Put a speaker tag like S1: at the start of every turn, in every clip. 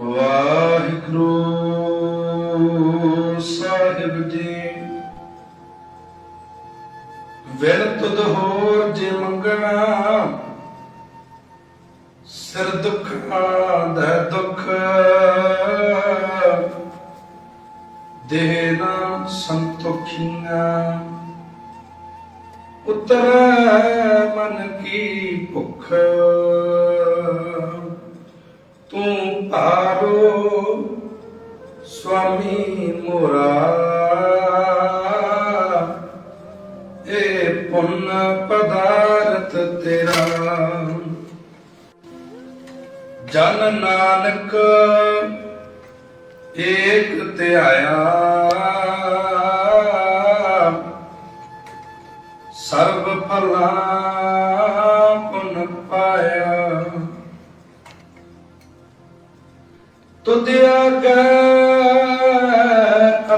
S1: ਵਾਹਿਗੁਰੂ ਸਾਹਿਬ ਜੀ। ਵਿਣ ਤੁਧ ਹੋਰ ਜੇ ਮੰਗਣਾ, ਸਿਰ ਦੁੱਖ ਆਧੈ ਦੁੱਖ। ਦੇਹ ਨਾ ਸੰਤੋਖੀਆਂ, ਉਤਰ ਸਵਾਮੀ ਮੋਰਾ। ਏ ਪੁੰਨ ਪਦਾਰਥ ਤੇਰਾ। ਜਨ ਨਾਨਕ ਏਕ ਧਿਆਇਆ ਸਰਬ ਭਲਾ ਪੁਨ ਪਾਇਆ। ਤੁਧ ਆਗੇ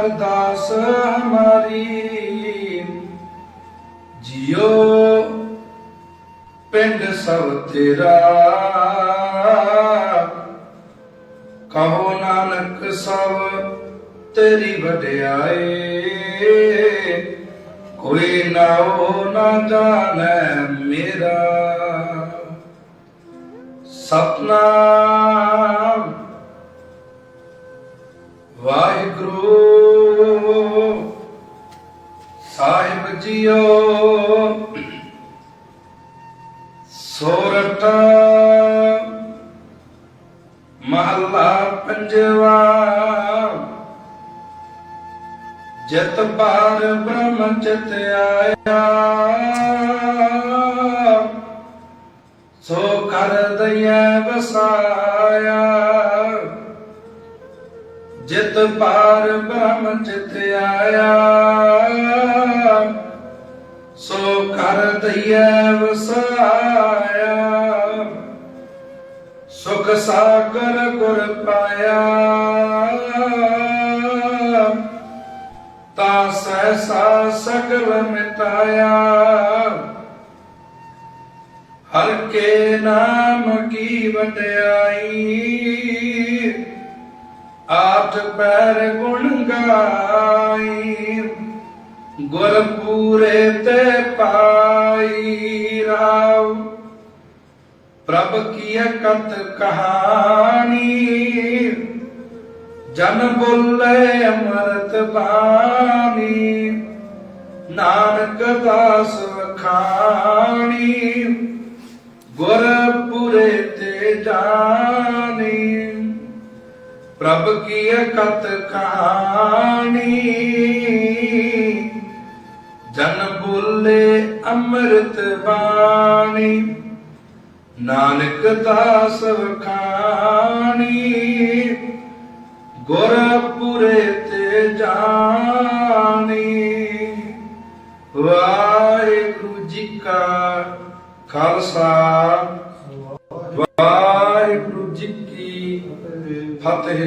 S1: ਅਰਦਾਸ ਹਮਾਰੀ। ਜਿਉ ਪਿੰਡ ਸਭ ਤੇਰਾ। ਕਹੋ ਨਾਨਕ ਸਭ ਤੇਰੀ ਵਡਿਆਈ। ਕੋਈ ਨਾਉ ਨਾ ਜਾਣੈ ਮੇਰਾ। ਸਤਨਾਮ ਵਾਹਿਗੁਰੂ। ਸਾਹਿਬ ਜੀਓ ਸੋਰਠ ਮਹੱਲਾ ਪੰਜਵਾ ਜਤ ਪਾਰ ਬ੍ਰਹਮ ਚਿਤ ਆਇਆ। ਸੋ ਕਰ ਦਇਆ ਵਸਾਇਆ। ਜਿਤ ਪਾਰ ਬ੍ਰਹਮ ਚਿਤ ਆਇਆ। ਸੋ ਕਰ ਦਇਆ ਵਸਾਇਆ। ਸੁਖ ਸਾਗਰ ਗੁਰ ਪਾਇਆ। ਤਾ ਸਹਸਾ ਸਗਲ ਮਿਟਾਇਆ। ਹਰ ਕੇ ਨਾਮ ਕੀ ਵਡਿਆਈ। ਆਠ ਪੈਰ ਗੁਣ ਗਾਈ ਗੁਰ ਪੂਰੇ ਤੇ ਪਾਈ ਰਾਉ ਪ੍ਰਭ ਕੀ ਕਤ ਕਹਾਣੀ, ਜਨ ਬੋਲੇ ਅਮਰਤ ਬਾਣੀ। ਨਾਨਕ ਦਾਸ ਵਖਾਣੀ, ਗੁਰਪੁਰੇ ਤੇ ਜਾਣੀ। ਪ੍ਰਭ ਕੀ ਕਤ ਕਹਾਣੀ। ਜਨ ਬੋਲੇ ਅੰਮ੍ਰਿਤ ਬਾਣੀ। ਨਾਨਕ ਦਾਸ ਵਖਾਣੀ। ਗੁਰਪੁਰੇ ਤੇ ਜਾਣੀ। ਵਾਹਿਗੁਰੂ ਜੀ ਕਾ ਖਾਲਸਾ। ਵਾਹਿਗੁਰੂ ਜੀ ਕੀ ਫਤਿਹ।